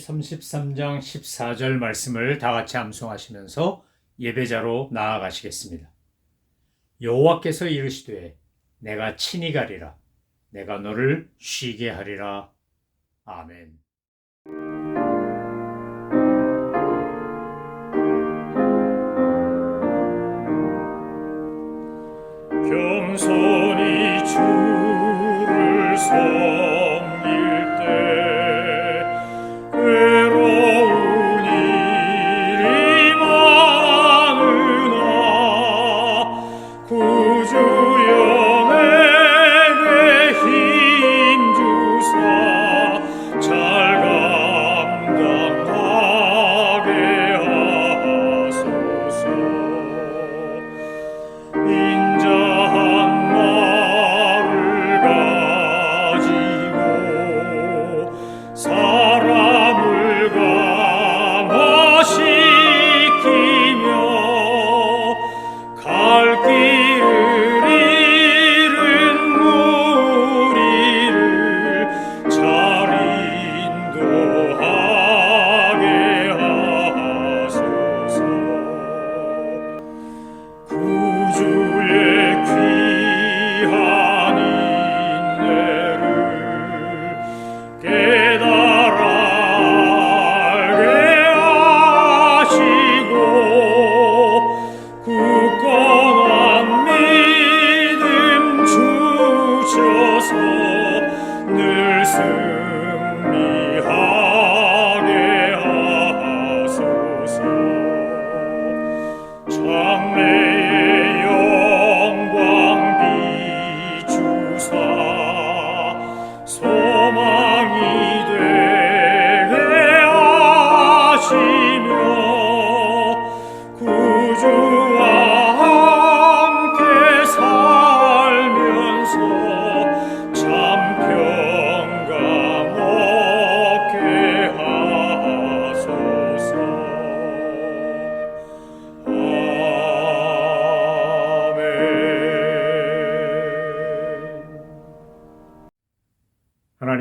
출애굽기 33장 14절 말씀을 다 같이 암송하시면서 예배자로 나아가시겠습니다. 여호와께서 이르시되 내가 친히 가리라 내가 너를 쉬게 하리라 아멘.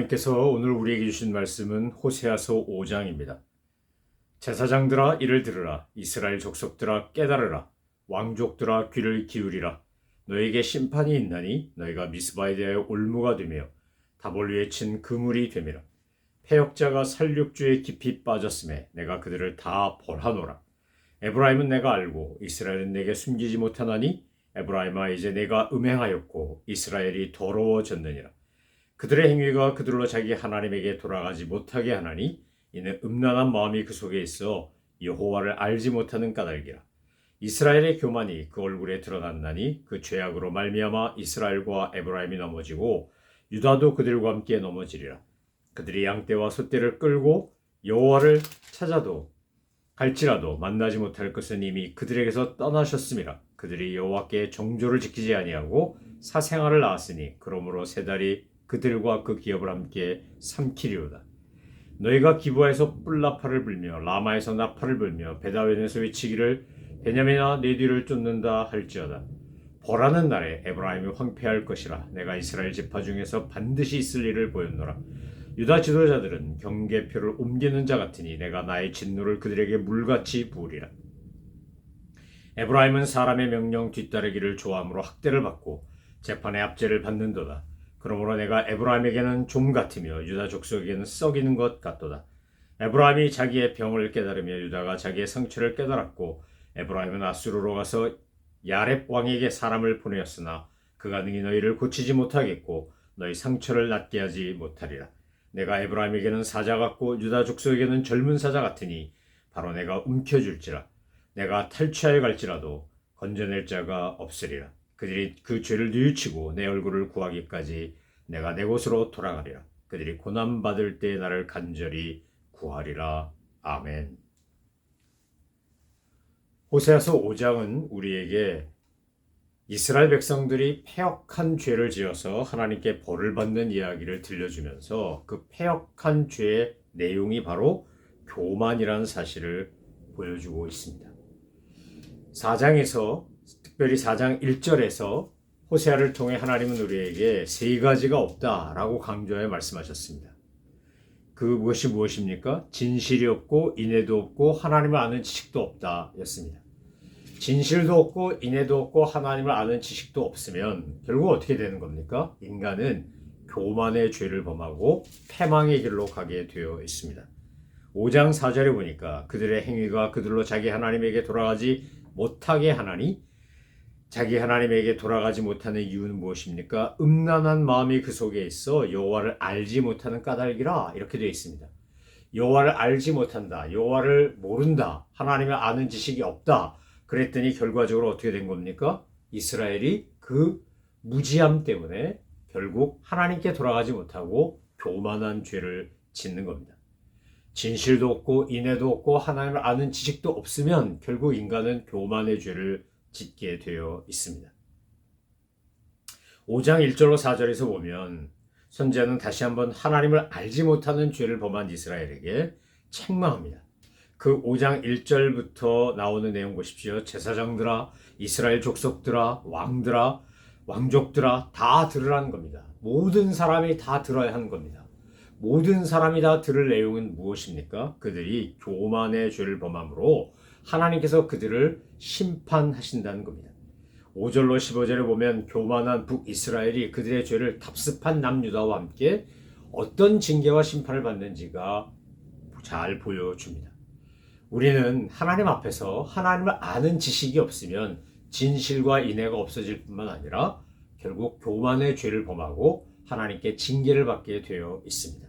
하나님께서 오늘 우리에게 주신 말씀은 호세아서 5장입니다. 제사장들아 이를 들으라. 이스라엘 족속들아 깨달으라. 왕족들아 귀를 기울이라. 너에게 심판이 있나니 너희가 미스바에 대하여 올무가 되며 다볼 위에 친 그물이 되미라. 패역자가 살육주에 깊이 빠졌음에 내가 그들을 다 벌하노라. 에브라임은 내가 알고 이스라엘은 내게 숨기지 못하나니 에브라임아 이제 내가 음행하였고 이스라엘이 더러워졌느니라 그들의 행위가 그들로 자기 하나님에게 돌아가지 못하게 하나니 이는 음란한 마음이 그 속에 있어 여호와를 알지 못하는 까닭이라. 이스라엘의 교만이 그 얼굴에 드러났나니 그 죄악으로 말미암아 이스라엘과 에브라임이 넘어지고 유다도 그들과 함께 넘어지리라. 그들이 양떼와 소떼를 끌고 여호와를 찾아도 갈지라도 만나지 못할 것은 이미 그들에게서 떠나셨음이라. 그들이 여호와께 정조를 지키지 아니하고 사생활을 낳았으니 그러므로 세 달이 그들과 그 기업을 함께 삼키리로다. 너희가 기부하에서 뿔나팔을 불며 라마에서 나팔을 불며 베다웬에서 외치기를 베냐민아 내 뒤를 쫓는다 할지어다. 벌하는 날에 에브라임이 황폐할 것이라 내가 이스라엘 지파 중에서 반드시 있을 일을 보였노라. 유다 지도자들은 경계표를 옮기는 자 같으니 내가 나의 진노를 그들에게 물같이 부으리라. 에브라임은 사람의 명령 뒤따르기를 좋아함으로 학대를 받고 재판의 압제를 받는도다 그러므로 내가 에브라임에게는 좀 같으며 유다 족속에게는 썩이는 것 같도다. 에브라임이 자기의 병을 깨달으며 유다가 자기의 상처를 깨달았고 에브라임은 아수르로 가서 야렙 왕에게 사람을 보내었으나 그가 능히 너희를 고치지 못하겠고 너희 상처를 낫게 하지 못하리라. 내가 에브라임에게는 사자 같고 유다 족속에게는 젊은 사자 같으니 바로 내가 움켜줄지라. 내가 탈취하여 갈지라도 건져낼 자가 없으리라. 그들이 그 죄를 뉘우치고 내 얼굴을 구하기까지 내가 내 곳으로 돌아가리라. 그들이 고난 받을 때 나를 간절히 구하리라. 아멘. 호세아서 5장은 우리에게 이스라엘 백성들이 패역한 죄를 지어서 하나님께 벌을 받는 이야기를 들려주면서 그 패역한 죄의 내용이 바로 교만이라는 사실을 보여주고 있습니다. 4장에서 특별히 4장 1절에서 호세아를 통해 하나님은 우리에게 세 가지가 없다라고 강조하여 말씀하셨습니다. 그 무엇이 무엇입니까? 진실이 없고 인애도 없고 하나님을 아는 지식도 없다 였습니다. 진실도 없고 인애도 없고 하나님을 아는 지식도 없으면 결국 어떻게 되는 겁니까? 인간은 교만의 죄를 범하고 패망의 길로 가게 되어 있습니다. 5장 4절에 보니까 그들의 행위가 그들로 자기 하나님에게 돌아가지 못하게 하나니 자기 하나님에게 돌아가지 못하는 이유는 무엇입니까? 음란한 마음이 그 속에 있어 여호와를 알지 못하는 까닭이라 이렇게 되어 있습니다. 여호와를 알지 못한다. 여호와를 모른다. 하나님을 아는 지식이 없다. 그랬더니 결과적으로 어떻게 된 겁니까? 이스라엘이 그 무지함 때문에 결국 하나님께 돌아가지 못하고 교만한 죄를 짓는 겁니다. 진실도 없고 인애도 없고 하나님을 아는 지식도 없으면 결국 인간은 교만의 죄를 짓게 되어 있습니다. 5장 1절로 4절에서 보면 선지자는 다시 한번 하나님을 알지 못하는 죄를 범한 이스라엘에게 책망합니다. 그 5장 1절부터 나오는 내용 보십시오. 제사장들아, 이스라엘 족속들아, 왕들아, 왕족들아 다 들으라는 겁니다. 모든 사람이 다 들어야 하는 겁니다. 모든 사람이 다 들을 내용은 무엇입니까? 그들이 교만의 죄를 범함으로 하나님께서 그들을 심판하신다는 겁니다. 5절로 15절에 보면 교만한 북이스라엘이 그들의 죄를 답습한 남유다와 함께 어떤 징계와 심판을 받는지가 잘 보여줍니다. 우리는 하나님 앞에서 하나님을 아는 지식이 없으면 진실과 인애가 없어질 뿐만 아니라 결국 교만의 죄를 범하고 하나님께 징계를 받게 되어 있습니다.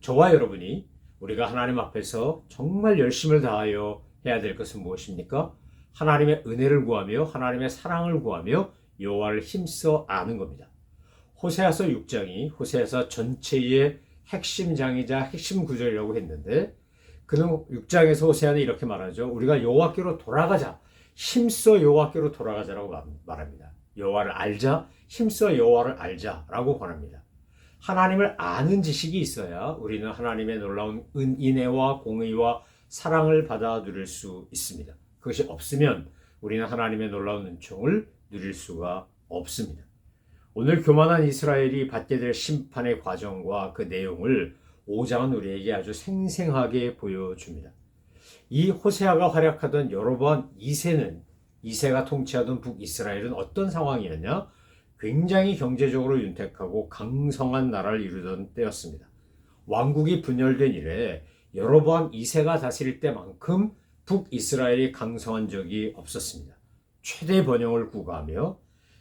저와 여러분이 우리가 하나님 앞에서 정말 열심을 다하여 해야 될 것은 무엇입니까? 하나님의 은혜를 구하며 하나님의 사랑을 구하며 여호와를 힘써 아는 겁니다. 호세아서 6장이 호세아서 전체의 핵심 장이자 핵심 구절이라고 했는데 그는 6장에서 호세아는 이렇게 말하죠. 우리가 여호와께로 돌아가자. 힘써 여호와께로 돌아가자라고 말합니다. 여호와를 알자. 힘써 여호와를 알자라고 권합니다. 하나님을 아는 지식이 있어야 우리는 하나님의 놀라운 은인애와 공의와 사랑을 받아 누릴 수 있습니다. 그것이 없으면 우리는 하나님의 놀라운 은총을 누릴 수가 없습니다. 오늘 교만한 이스라엘이 받게 될 심판의 과정과 그 내용을 5장은 우리에게 아주 생생하게 보여줍니다. 이 호세아가 활약하던 여로보암 2세는 2세가 통치하던 북이스라엘은 어떤 상황이었냐? 굉장히 경제적으로 윤택하고 강성한 나라를 이루던 때였습니다. 왕국이 분열된 이래 여로보암 2세가 다스릴 때만큼 북이스라엘이 강성한 적이 없었습니다. 최대 번영을 구가하며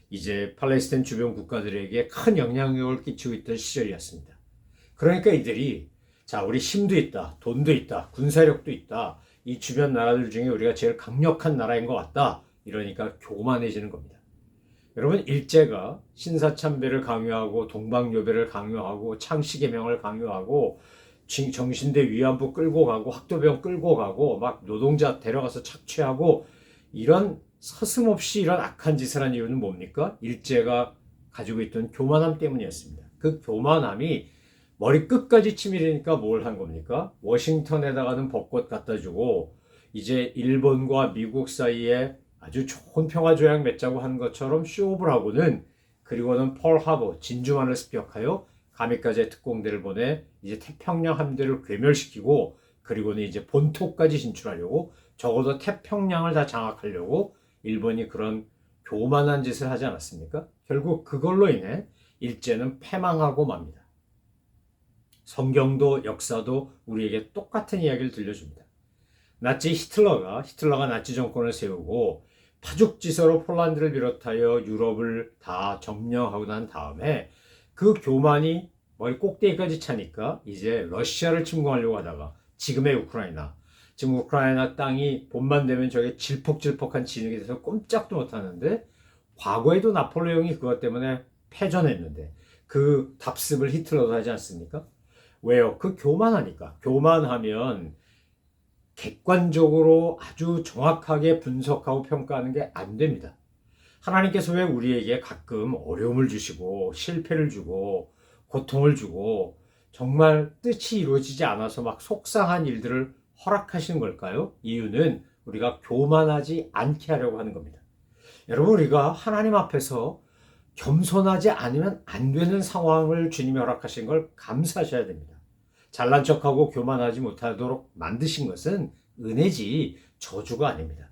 이제 팔레스타인 주변 국가들에게 큰 영향력을 끼치고 있던 시절이었습니다. 그러니까 이들이 자, 우리 힘도 있다, 돈도 있다, 군사력도 있다. 이 주변 나라들 중에 우리가 제일 강력한 나라인 것 같다. 이러니까 교만해지는 겁니다. 여러분 일제가 신사참배를 강요하고 동방요배를 강요하고 창씨개명을 강요하고 정신대 위안부 끌고 가고 학도병 끌고 가고 막 노동자 데려가서 착취하고 이런 서슴없이 이런 악한 짓을 한 이유는 뭡니까? 일제가 가지고 있던 교만함 때문이었습니다. 그 교만함이 머리 끝까지 치밀으니까 뭘 한 겁니까? 워싱턴에다가는 벚꽃 갖다 주고 이제 일본과 미국 사이에 아주 좋은 평화 조약 맺자고 한 것처럼 쇼업을 하고는 그리고는 펄 하버 진주만을 습격하여 가미까지의 특공대를 보내 이제 태평양 함대를 괴멸시키고 그리고는 이제 본토까지 진출하려고 적어도 태평양을 다 장악하려고 일본이 그런 교만한 짓을 하지 않았습니까? 결국 그걸로 인해 일제는 패망하고 맙니다. 성경도 역사도 우리에게 똑같은 이야기를 들려줍니다. 나치 히틀러가 히틀러가 나치 정권을 세우고 파죽지서로 폴란드를 비롯하여 유럽을 다 점령하고 난 다음에 그 교만이 머리 꼭대기까지 차니까 이제 러시아를 침공하려고 하다가 지금의 우크라이나 지금 우크라이나 땅이 봄만 되면 저게 질퍽질퍽한 진흙이 돼서 꼼짝도 못하는데 과거에도 나폴레옹이 그것 때문에 패전했는데 그 답습을 히틀러도 하지 않습니까? 왜요? 그 교만하니까. 교만하면 객관적으로 아주 정확하게 분석하고 평가하는 게 안 됩니다. 하나님께서 왜 우리에게 가끔 어려움을 주시고 실패를 주고 고통을 주고 정말 뜻이 이루어지지 않아서 막 속상한 일들을 허락하시는 걸까요? 이유는 우리가 교만하지 않게 하려고 하는 겁니다. 여러분, 우리가 하나님 앞에서 겸손하지 않으면 안 되는 상황을 주님이 허락하신 걸 감사하셔야 됩니다. 잘난 척하고 교만하지 못하도록 만드신 것은 은혜지 저주가 아닙니다.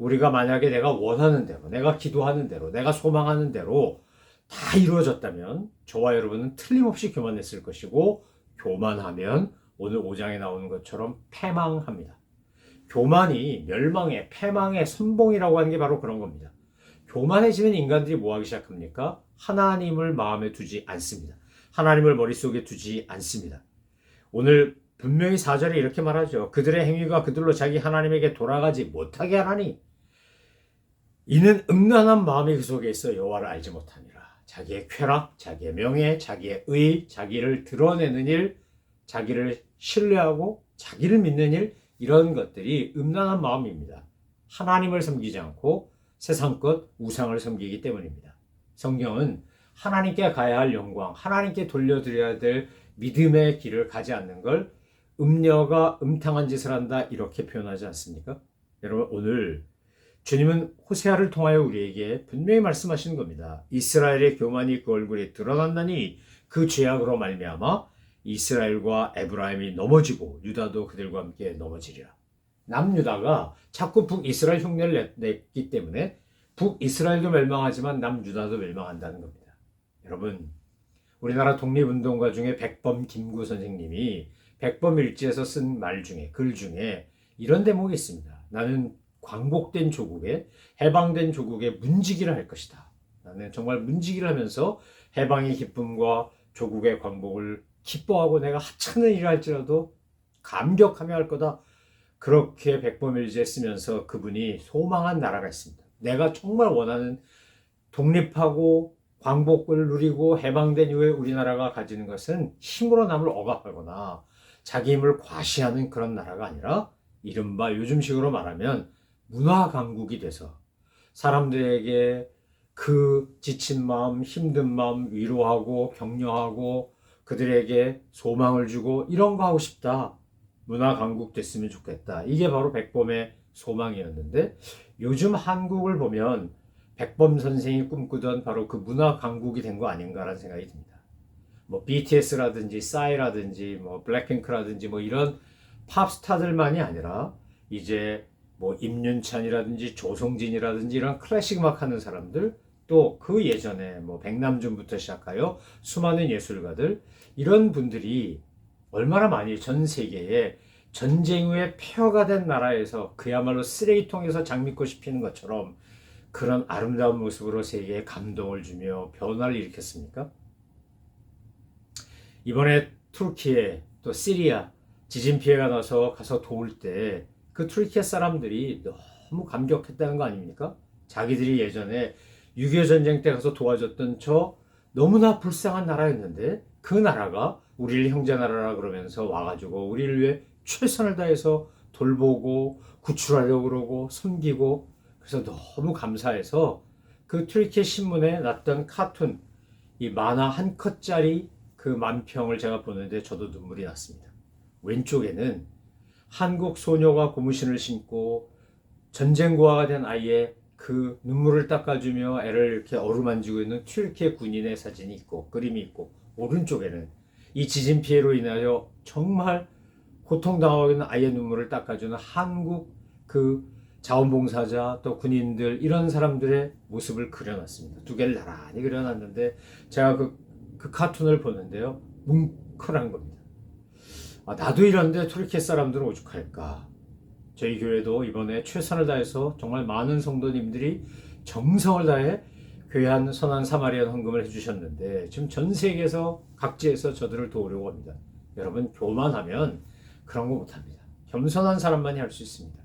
우리가 만약에 내가 원하는 대로, 내가 기도하는 대로, 내가 소망하는 대로 다 이루어졌다면 저와 여러분은 틀림없이 교만했을 것이고 교만하면 오늘 5장에 나오는 것처럼 패망합니다. 교만이 멸망의 패망의 선봉이라고 하는 게 바로 그런 겁니다. 교만해지는 인간들이 뭐 하기 시작합니까? 하나님을 마음에 두지 않습니다. 하나님을 머릿속에 두지 않습니다. 오늘 분명히 4절에 이렇게 말하죠. 그들의 행위가 그들로 자기 하나님에게 돌아가지 못하게 하나니 이는 음란한 마음이 그 속에 있어 여호와를 알지 못하니라. 자기의 쾌락, 자기의 명예, 자기의 의, 자기를 드러내는 일, 자기를 신뢰하고 자기를 믿는 일 이런 것들이 음란한 마음입니다. 하나님을 섬기지 않고 세상 것 우상을 섬기기 때문입니다. 성경은 하나님께 가야 할 영광, 하나님께 돌려드려야 될 믿음의 길을 가지 않는 걸 음녀가 음탕한 짓을 한다 이렇게 표현하지 않습니까? 여러분 오늘 주님은 호세아를 통하여 우리에게 분명히 말씀하시는 겁니다. 이스라엘의 교만이 그 얼굴에 드러난다니 그 죄악으로 말미암아 이스라엘과 에브라임이 넘어지고 유다도 그들과 함께 넘어지리라. 남유다가 자꾸 북이스라엘 흉내를 냈기 때문에 북이스라엘도 멸망하지만 남유다도 멸망한다는 겁니다. 여러분 우리나라 독립운동가 중에 백범 김구 선생님이 백범 일지에서 쓴 말 중에 글 중에 이런 대목이 있습니다. 나는 광복된 조국에 해방된 조국에 문지기를 할 것이다. 나는 정말 문지기를 하면서 해방의 기쁨과 조국의 광복을 기뻐하고 내가 하찮은 일을 할지라도 감격하며 할 거다. 그렇게 백범일지에 쓰면서 그분이 소망한 나라가 있습니다. 내가 정말 원하는 독립하고 광복을 누리고 해방된 이후에 우리나라가 가지는 것은 힘으로 남을 억압하거나 자기 힘을 과시하는 그런 나라가 아니라 이른바 요즘식으로 말하면 문화 강국이 돼서 사람들에게 그 지친 마음, 힘든 마음 위로하고 격려하고 그들에게 소망을 주고 이런 거 하고 싶다. 문화 강국 됐으면 좋겠다. 이게 바로 백범의 소망이었는데 요즘 한국을 보면 백범 선생이 꿈꾸던 바로 그 문화 강국이 된 거 아닌가라는 생각이 듭니다. 뭐 BTS라든지 싸이라든지 뭐 블랙핑크라든지 뭐 이런 팝스타들만이 아니라 이제 뭐 임윤찬이라든지 조성진이라든지 이런 클래식 음악 하는 사람들 또 그 예전에 뭐 백남준부터 시작하여 수많은 예술가들 이런 분들이 얼마나 많이 전 세계에 전쟁 후에 폐허가 된 나라에서 그야말로 쓰레기통에서 장미꽃이 피는 것처럼 그런 아름다운 모습으로 세계에 감동을 주며 변화를 일으켰습니까? 이번에 투르키에 또 시리아 지진 피해가 나서 가서 도울 때 그 투르키아 사람들이 너무 감격했다는 거 아닙니까? 자기들이 예전에 6.25 전쟁 때 가서 도와줬던 저 너무나 불쌍한 나라였는데 그 나라가 우리를 형제 나라라 그러면서 와가지고 우리를 위해 최선을 다해서 돌보고 구출하려고 그러고 섬기고 그래서 너무 감사해서 그 트리키의 신문에 났던 카툰 이 만화 한 컷짜리 그 만평을 제가 보는데 저도 눈물이 났습니다. 왼쪽에는 한국 소녀가 고무신을 신고 전쟁 고아가 된 아이의 그 눈물을 닦아주며 애를 이렇게 어루만지고 있는 튀르키예 군인의 사진이 있고 그림이 있고 오른쪽에는 이 지진 피해로 인하여 정말 고통당하고 있는 아이의 눈물을 닦아주는 한국 그 자원봉사자 또 군인들 이런 사람들의 모습을 그려놨습니다. 두 개를 나란히 그려놨는데 제가 그, 그 카툰을 보는데요. 뭉클한 겁니다. 아, 나도 이런데 투르키예 사람들은 오죽할까. 저희 교회도 이번에 최선을 다해서 정말 많은 성도님들이 정성을 다해 교회한 선한 사마리안 헌금을 해주셨는데 지금 전 세계에서 각지에서 저들을 도우려고 합니다. 여러분 교만하면 그런 거 못합니다. 겸손한 사람만이 할 수 있습니다.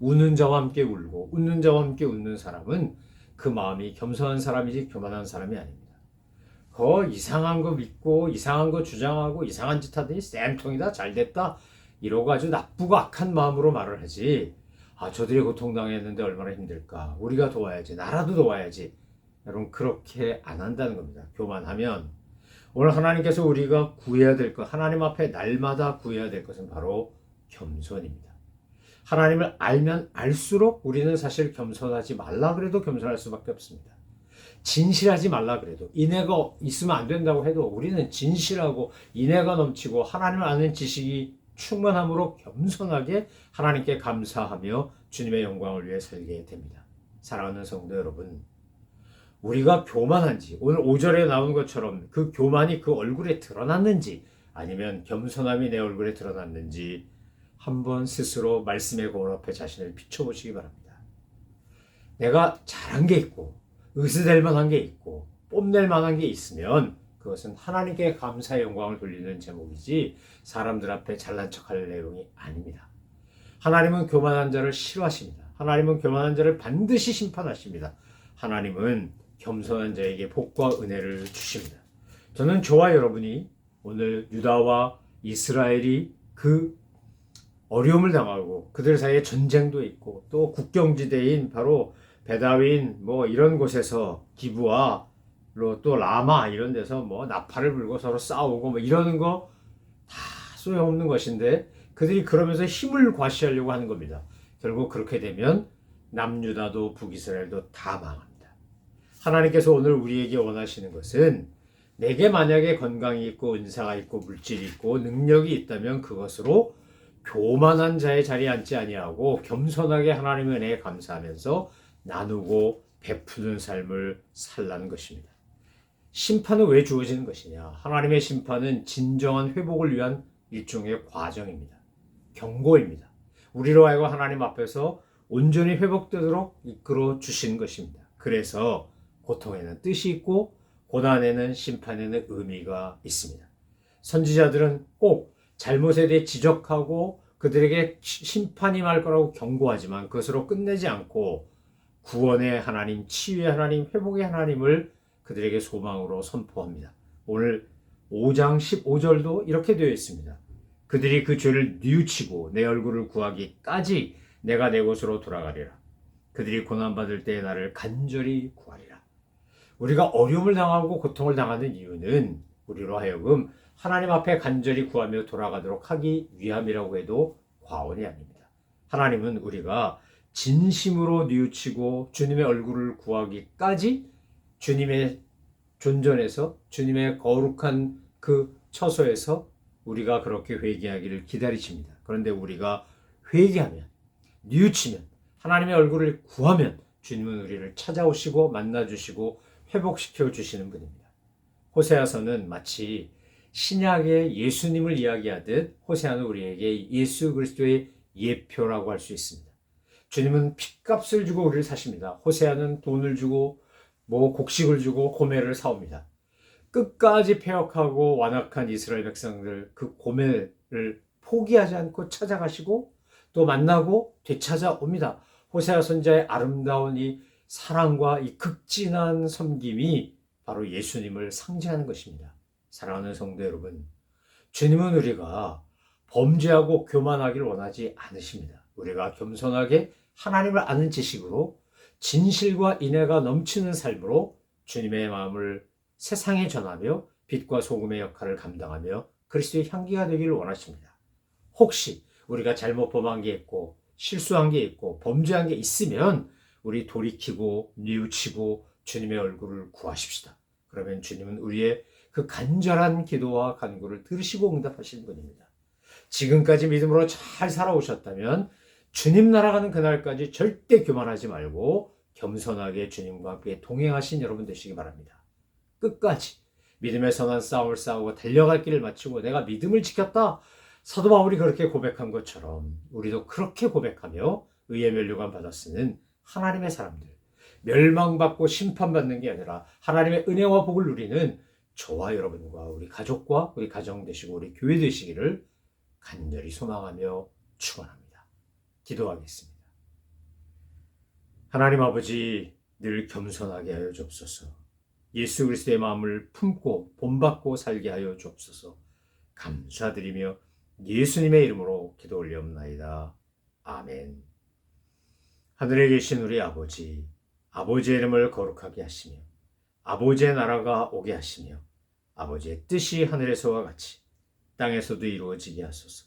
우는 자와 함께 울고 웃는 자와 함께 웃는 사람은 그 마음이 겸손한 사람이지 교만한 사람이 아닙니다. 거 이상한 거 믿고 이상한 거 주장하고 이상한 짓 하더니 쌤통이다 잘됐다. 이러고 아주 나쁘고 악한 마음으로 말을 하지. 아 저들이 고통당했는데 얼마나 힘들까. 우리가 도와야지. 나라도 도와야지. 여러분 그렇게 안 한다는 겁니다. 교만하면. 오늘 하나님께서 우리가 구해야 될 것 하나님 앞에 날마다 구해야 될 것은 바로 겸손입니다. 하나님을 알면 알수록 우리는 사실 겸손하지 말라 그래도 겸손할 수밖에 없습니다 진실하지 말라 그래도 인애가 있으면 안 된다고 해도 우리는 진실하고 인애가 넘치고 하나님을 아는 지식이 충만함으로 겸손하게 하나님께 감사하며 주님의 영광을 위해 살게 됩니다. 사랑하는 성도 여러분, 우리가 교만한지 오늘 5절에 나온 것처럼 그 교만이 그 얼굴에 드러났는지 아니면 겸손함이 내 얼굴에 드러났는지 한번 스스로 말씀의 거울 앞에 자신을 비춰보시기 바랍니다. 내가 잘한 게 있고 의스될 만한 게 있고 뽐낼 만한 게 있으면 그것은 하나님께 감사의 영광을 돌리는 제목이지 사람들 앞에 잘난 척할 내용이 아닙니다. 하나님은 교만한 자를 싫어하십니다. 하나님은 교만한 자를 반드시 심판하십니다. 하나님은 겸손한 자에게 복과 은혜를 주십니다. 저는 저와 여러분이 오늘 유다와 이스라엘이 그 어려움을 당하고 그들 사이에 전쟁도 있고 또 국경지대인 바로 베다윈 뭐 이런 곳에서 기부아로 또 라마 이런 데서 뭐 나팔을 불고 서로 싸우고 뭐 이러는 거 다 소용없는 것인데 그들이 그러면서 힘을 과시하려고 하는 겁니다. 결국 그렇게 되면 남유다도 북이스라엘도 다 망합니다. 하나님께서 오늘 우리에게 원하시는 것은 내게 만약에 건강이 있고 은사가 있고 물질이 있고 능력이 있다면 그것으로 교만한 자의 자리에 앉지 아니하고 겸손하게 하나님의 은혜에 감사하면서 나누고 베푸는 삶을 살라는 것입니다. 심판은 왜 주어지는 것이냐? 하나님의 심판은 진정한 회복을 위한 일종의 과정입니다. 경고입니다. 우리로 하여금 하나님 앞에서 온전히 회복되도록 이끌어 주시는 것입니다. 그래서 고통에는 뜻이 있고 고난에는 심판에는 의미가 있습니다. 선지자들은 꼭 잘못에 대해 지적하고 그들에게 심판이 말 거라고 경고하지만 그것으로 끝내지 않고 구원의 하나님, 치유의 하나님, 회복의 하나님을 그들에게 소망으로 선포합니다. 오늘 5장 15절도 이렇게 되어 있습니다. 그들이 그 죄를 뉘우치고 내 얼굴을 구하기까지 내가 내 곳으로 돌아가리라. 그들이 고난받을 때에 나를 간절히 구하리라. 우리가 어려움을 당하고 고통을 당하는 이유는 우리로 하여금 하나님 앞에 간절히 구하며 돌아가도록 하기 위함이라고 해도 과언이 아닙니다. 하나님은 우리가 진심으로 뉘우치고 주님의 얼굴을 구하기까지 주님의 존전에서 주님의 거룩한 그 처소에서 우리가 그렇게 회개하기를 기다리십니다. 그런데 우리가 회개하면 뉘우치면 하나님의 얼굴을 구하면 주님은 우리를 찾아오시고 만나 주시고 회복시켜 주시는 분입니다. 호세아서는 마치 신약의 예수님을 이야기하듯 호세아는 우리에게 예수 그리스도의 예표라고 할 수 있습니다. 주님은 핏값을 주고 우리를 사십니다. 호세아는 돈을 주고 뭐 곡식을 주고 고매를 사옵니다. 끝까지 폐역하고 완악한 이스라엘 백성들 그 고매를 포기하지 않고 찾아가시고 또 만나고 되찾아옵니다. 호세아 선자의 아름다운 이 사랑과 이 극진한 섬김이 바로 예수님을 상징하는 것입니다. 사랑하는 성도 여러분, 주님은 우리가 범죄하고 교만하기를 원하지 않으십니다. 우리가 겸손하게 하나님을 아는 지식으로 진실과 인애가 넘치는 삶으로 주님의 마음을 세상에 전하며 빛과 소금의 역할을 감당하며 그리스도의 향기가 되기를 원하십니다. 혹시 우리가 잘못 범한 게 있고 실수한 게 있고 범죄한 게 있으면 우리 돌이키고 뉘우치고 주님의 얼굴을 구하십시다. 그러면 주님은 우리의 그 간절한 기도와 간구를 들으시고 응답하시는 분입니다. 지금까지 믿음으로 잘 살아오셨다면 주님 날아가는 그날까지 절대 교만하지 말고 겸손하게 주님과 함께 동행하신 여러분 되시기 바랍니다. 끝까지 믿음의 선한 싸움을 싸우고 달려갈 길을 마치고 내가 믿음을 지켰다. 사도 바울이 그렇게 고백한 것처럼 우리도 그렇게 고백하며 의의 멸류관 받아 쓰는 하나님의 사람들 멸망받고 심판받는 게 아니라 하나님의 은혜와 복을 누리는 저와 여러분과 우리 가족과 우리 가정 되시고 우리 교회 되시기를 간절히 소망하며 축원합니다. 기도하겠습니다. 하나님 아버지 늘 겸손하게 하여 주옵소서. 예수 그리스도의 마음을 품고 본받고 살게 하여 주옵소서. 감사드리며 예수님의 이름으로 기도 올리옵나이다. 아멘. 하늘에 계신 우리 아버지, 아버지의 이름을 거룩하게 하시며 아버지의 나라가 오게 하시며 아버지의 뜻이 하늘에서와 같이 땅에서도 이루어지게 하소서.